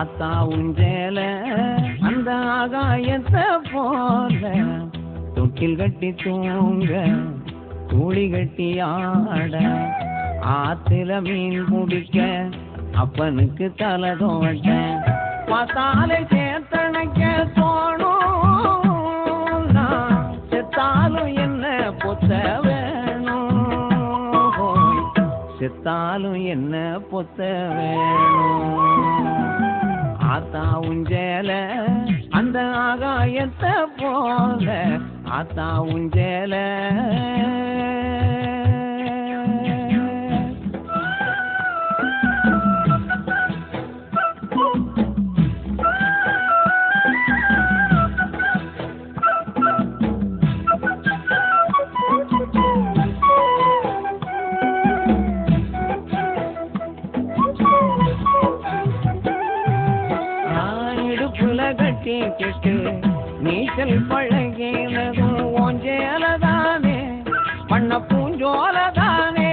பார்த்தா உஞ்சேல அந்த ஆகாயத்தை போல. தொட்டில் கட்டி தூங்க கூலி கட்டி ஆட. ஆத்துல மீன் பிடிக்க அப்பனுக்கு தலை தோட்ட. பார்த்தாலே சேத்தனைக்க தோணும் நான் செத்தாலும் என்ன பொத்த வேணும்? செத்தாலும் என்ன பொத்த வேணும்? ஆத்தா உஞ்சேல அந்த ஆகாயத்தை போல ஆத்தா உஞ்சேல Thank you. நீச்சல் பழகினதும் ஓஞ்சேலதானே மண்ண பூஞ்சோலதானே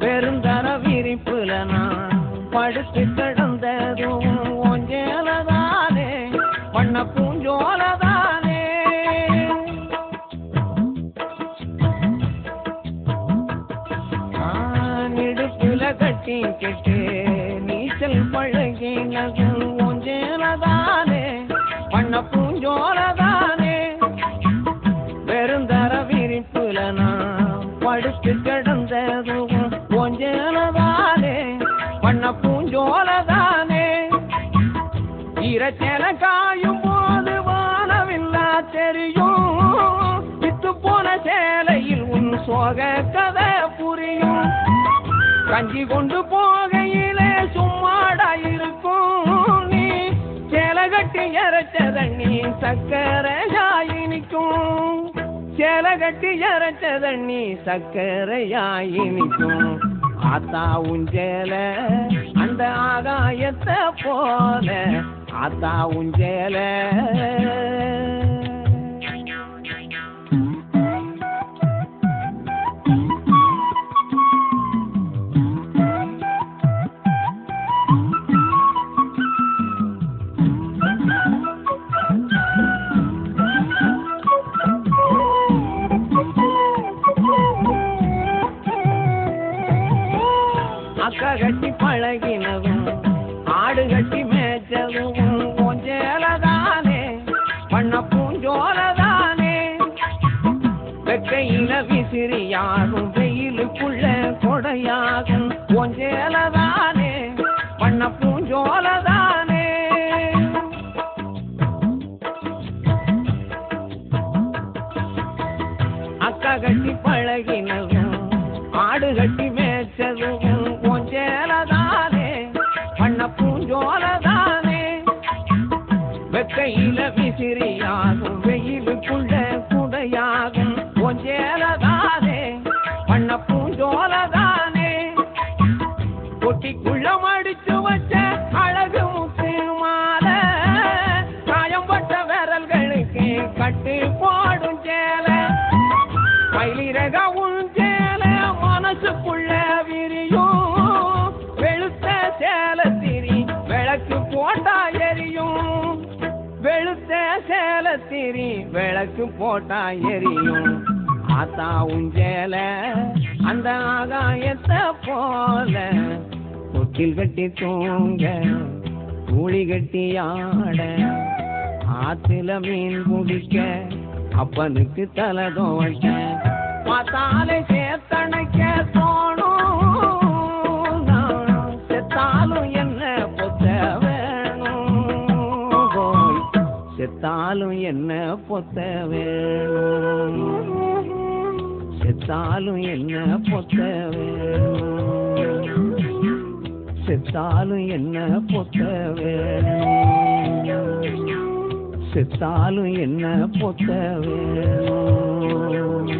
பெருந்தர விரிப்புல நான் படுத்து கிடந்ததும் ஓஞ்சேலதானே மண்ண பூஞ்சோலதானே நான் இடுப்புல கட்டி கெட்டு பண்ண பூஞ்சோலதானே? வெறுந்தர விரிப்புல நான் படுத்து கிடந்ததும் ஊஞ்சேலதானே பண்ண பூஞ்சோலதானே? ஈரச்சேல காயும் போது வானவில்லா தெரியும் வித்து போன சேலையில் உன் சோக கதை புரியும். கஞ்சி கொண்டு போகையிலே கட்டி இறைச்ச தண்ணி சக்கரையாயி ஆத்தா உஞ்சேல அந்த ஆகாயத்தை போல. ஆத்தா உஞ்சேல ஆடு கட்டி மேய்ச்சதும் கொஞ்சேலதானே பண்ண பூஞ்சோலதானே வெக்கையில விசிறியாகும் வெயிலுக்குள்ள கொடையாகும் கொஞ்சேலதானே பண்ண பூஞ்சோலதானே அக்கா கட்டி பழகி கொட்டிக்குள்ள மடிச்சு வச்ச அழகு முத்து மால. காயம்பட்ட விரல்களுக்கு கட்டு போடும் சேலை. மயிலிறக உஞ்சேல மனசுக்குள்ள விரியும். வெளுத்த சேல திரி விளக்கு போட்டா எரியும். வெளுத்த சேல திரி விளக்கு போட்டா எரியும். ஆத்தா உஞ்சேல அந்த ஆகாயத்தை போல. தொட்டில் கட்டி தூங்க கூலி கட்டி ஆட ஆத்துல மீன் பிடிக்க அப்பனுக்கு தலை தோட்ட. பார்த்தாலே சேத்தனைக்க தோணும் செத்தாலும் என்ன பொத்த வேணும்? ஹோய். செத்தாலும் என்ன பொத்த வேணும்? செத்தாலும் என்ன பொத்த வேணும்? செத்தாலும் என்ன பொத்த வேணும் செத்தாலும் என்ன பொத்த வேணும்